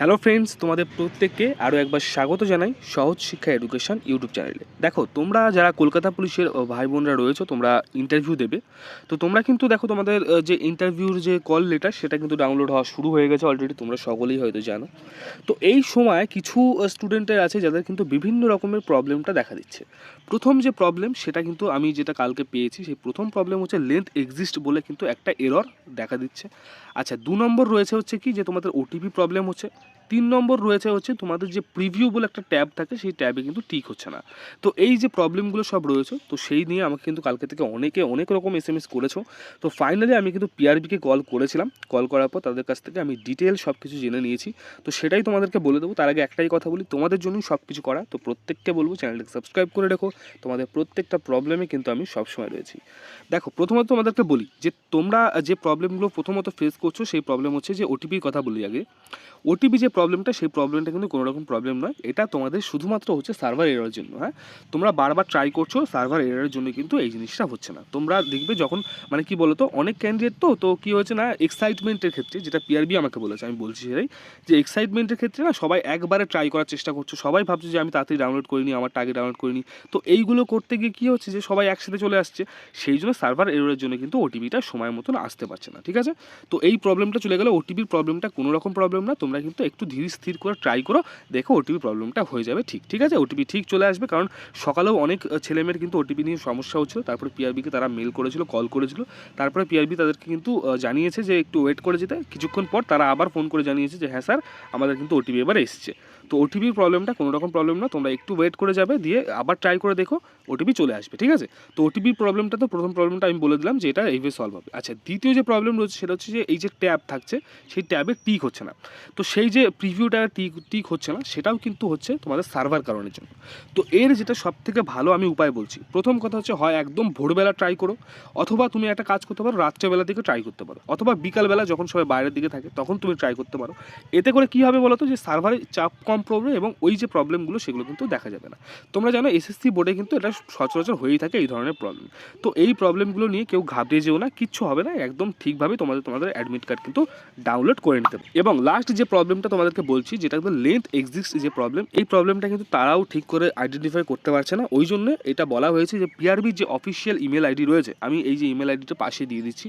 Hello friends তোমাদের প্রত্যেককে আরও একবার স্বাগত জানাই সহজ শিক্ষা এডুকেশন ইউটিউব চ্যানেলে দেখো, তোমরা যারা কলকাতা পুলিশের ভাই বোনরা রয়েছো, তোমরা ইন্টারভিউ দেবে। তো তোমরা কিন্তু দেখো, তোমাদের যে ইন্টারভিউর যে কল লেটার সেটা কিন্তু ডাউনলোড হওয়া শুরু হয়ে গেছে অলরেডি তোমরা সকলেই হয়তো জানো। তো এই সময় কিছু স্টুডেন্টের আছে যাদের কিন্তু বিভিন্ন রকমের প্রবলেমটা দেখা দিচ্ছে। প্রথম যে প্রবলেম সেটা কিন্তু আমি যেটা কালকে পেয়েছি, সেই প্রথম প্রবলেম হচ্ছে লেন্থ এক্সিস্ট বলে কিন্তু একটা এরর দেখা দিচ্ছে। আচ্ছা দু নম্বর রয়েছে হচ্ছে কি, যে তোমাদের ওটিপি প্রবলেম হচ্ছে। তিন নম্বর রয়েছে হচ্ছে তোমাদের যে প্রিভিউ বলে একটা ট্যাব থাকে, সেই ট্যাবে কিন্তু ঠিক হচ্ছে না। তো এই যে প্রবলেমগুলো সব রয়েছে, তো সেই নিয়ে আমাকে কিন্তু কালকে থেকে অনেকে অনেক রকম এস এম এস করেছ। তো ফাইনালি আমি কিন্তু পিআরবিকে কল করেছিলাম। কল করার পর তাদের কাছ থেকে আমি ডিটেল সব কিছু জেনে নিয়েছি। তো সেটাই তোমাদেরকে বলে দেবো। তার আগে একটাই কথা বলি, তোমাদের জন্যই সব কিছু করা। তো প্রত্যেককে বলব চ্যানেলটাকে সাবস্ক্রাইব করে রেখো। তোমাদের প্রত্যেকটা প্রবলেমে কিন্তু আমি সবসময় রয়েছি। দেখো, প্রথমত তোমাদেরকে বলি যে, তোমরা যে প্রবলেমগুলো প্রথমত ফেস করছ, সেই প্রবলেম হচ্ছে যে ওটিপির কথা বলি আগে। ওটিপি যে প্রবলেমটা সেই প্রবলেমটা কিন্তু কোনো রকম প্রবলেম নয়। এটা তোমাদের শুধুমাত্র হচ্ছে সার্ভার এররের জন্য হ্যাঁ? তোমরা বারবার ট্রাই করছ সার্ভার এররের জন্য কিন্তু এই জিনিসটা হচ্ছে না। তোমরা দেখবে যখন মানে কি বলতো, অনেক ক্যান্ডিডেট তো তো কী হয়েছে না এক্সাইটমেন্টের ক্ষেত্রে, যেটা পিআরবি আমাকে বলেছে, আমি বলছি সেটাই, যে এক্সাইটমেন্টের ক্ষেত্রে না, সবাই একবারে ট্রাই করার চেষ্টা করছ, সবাই ভাবছে যে আমি তাড়াতাড়ি ডাউনলোড করিনি, আমার টাগে ডাউনলোড করিনি। তো এইগুলো করতে গিয়ে কী হচ্ছে, যে সবাই একসাথে চলে আসছে, সেই জন্য সার্ভার এররের জন্য কিন্তু ওটিপিটা সময় মতন আসতে পারছে না, ঠিক আছে? তো এই প্রবলেমটা চলে গেলে ওটিপির প্রবলেমটা কোনো রকম প্রবলেম না, তোমরা কিন্তু একটু ধীর স্থির করে ট্রাই করো, দেখো ওটিপি প্রবলেমটা হয়ে যাবে ঠিক ঠিক আছে? ওটিপি ঠিক চলে আসবে কারণ সকালেও অনেক ছেলেমেয়ের কিন্তু ওটিপি নিয়ে সমস্যা হচ্ছিল, তারপরে পিআরবিকে তারা মেল করেছিল কল করেছিল, তারপরে পিআরবি তাদেরকে কিন্তু জানিয়েছে যে একটু ওয়েট করে যেতে, কিছুক্ষণ পর তারা আবার ফোন করে জানিয়েছে যে হ্যাঁ স্যার আমাদের কিন্তু ওটিপি এবার এসছে। তো ওটিপির প্রবলেমটা কোনো রকম প্রবলেম না, তোমরা একটু ওয়েট করে যাবে, দিয়ে আবার ট্রাই করে দেখো ওটিপি চলে আসবে, ঠিক আছে? তো ওটিপির প্রবলেমটা তো প্রথম প্রবলেমটা আমি বলে দিলাম যে এটা এইভাবে সলভ হবে। আচ্ছা দ্বিতীয় যে প্রবলেম রয়েছে সেটা হচ্ছে যে এই যে ট্যাব থাকছে, সেই ট্যাবে টিক হচ্ছে না। তো সেই যে প্রিভিউটা টিক টিক হচ্ছে না, সেটাও কিন্তু হচ্ছে তোমাদের সার্ভার কারণের জন্য। তো এর যেটা সব থেকে ভালো আমি উপায় বলছি, প্রথম কথা হচ্ছে হয় একদম ভোরবেলা ট্রাই করো, অথবা তুমি একটা কাজ করতে পারো রাত্রেবেলা দিকে ট্রাই করতে পারো, অথবা বিকালবেলা যখন সবাই বাইরের দিকে থাকে, তখন তুমি ট্রাই করতে পারো। এতে করে কী হবে বলো তো যে সার্ভারে চাপ কম পড়বে এবং ওই যে প্রবলেমগুলো সেগুলো কিন্তু দেখা যাবে না। তোমরা জানো এসএসসি বোর্ডে কিন্তু এটা সচরাচর হয়েই থাকে এই ধরনের প্রবলেম তো এই প্রবলেমগুলো নিয়ে কেউ ঘাবড়িয়ে যেও না, কিচ্ছু হবে না, একদম ঠিকভাবে তোমাদের তোমাদের অ্যাডমিট কার্ড কিন্তু ডাউনলোড করে নিতে এবং লাস্ট যে প্রবলেমটা তোমাদেরকে বলছি যেটা একদম লেন্থ এক্সিস্ট যে প্রবলেম এই প্রবলেমটা কিন্তু তারাও ঠিক করে আইডেন্টিফাই করতে পারছে না। ওই জন্য এটা বলা হয়েছে যে পিআরবির যে অফিসিয়াল ইমেল আইডি রয়েছে, আমি এই যে ইমেল আইডিটা পাশে দিয়ে দিচ্ছি,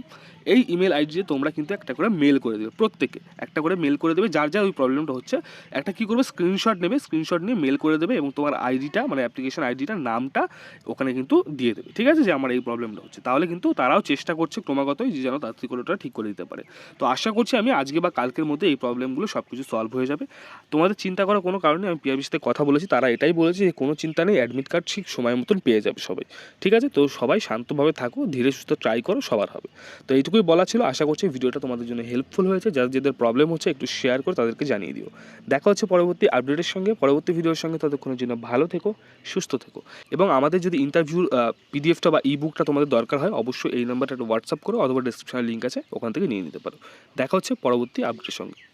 এই ইমেল আইডিতে তোমরা কিন্তু একটা করে মেল করে দেবে, প্রত্যেকে একটা করে মেল করে দেবে, যার যার ওই প্রবলেমটা হচ্ছে, একটা কী করবে স্ক্রিনশট নেবে স্ক্রিনশট নিয়ে মেল করে দেবে এবং তোমার আইডিটা মানে অ্যাপ্লিকেশন আইডিটা নামটা ওখানে কিন্তু দিয়ে দেবে। ঠিক আছে যে আমার এই প্রবলেমটা হচ্ছে। তাহলে কিন্তু তারাও চেষ্টা করছে ক্রমাগতই যে যেন তাড়াতাড়ি করে ওটা ঠিক করে দিতে পারে। তো আশা করছি আমি আজকে বা কালকের মধ্যে এই প্রবলেমগুলো সব কিছু সলভ হয়ে যাবে। তোমাদের চিন্তা করার কোনো কারণে আমি পিআরবির সাথে কথা বলেছি, তারা এটাই বলেছে যে কোনো চিন্তা নেই অ্যাডমিট কার্ড ঠিক সময় মতন পেয়ে যাবে সবাই। ঠিক আছে? তো সবাই শান্তভাবে থাকো, ধীরে সুস্থ ট্রাই করো, সবার হবে। তো এইটুকুই বলা ছিল, আশা করছি ভিডিওটা তোমাদের জন্য হেল্পফুল হয়েছে। যাদের যাদের প্রবলেম হচ্ছে, একটু শেয়ার করে তাদেরকে জানিয়ে দিও। দেখা হচ্ছে পরবর্তী আপডেটের সঙ্গে, পরবর্তী ভিডিওর সঙ্গে, ততক্ষণের জন্য ভালো থেকো, সুস্থ থেকো। এবং আমাদের যদি ইন্টারভিউর পিডিএফটা বা ই বুকটা তোমাদের দরকার হয়, অবশ্যই এই নাম্বারটা হোয়াটসঅ্যাপ করো, অথবা ডিসক্রিপশনে লিঙ্ক আছে, ওখান থেকে নিয়ে নিতে পারো। দেখা হচ্ছে পরবর্তী আপডেটের সঙ্গে।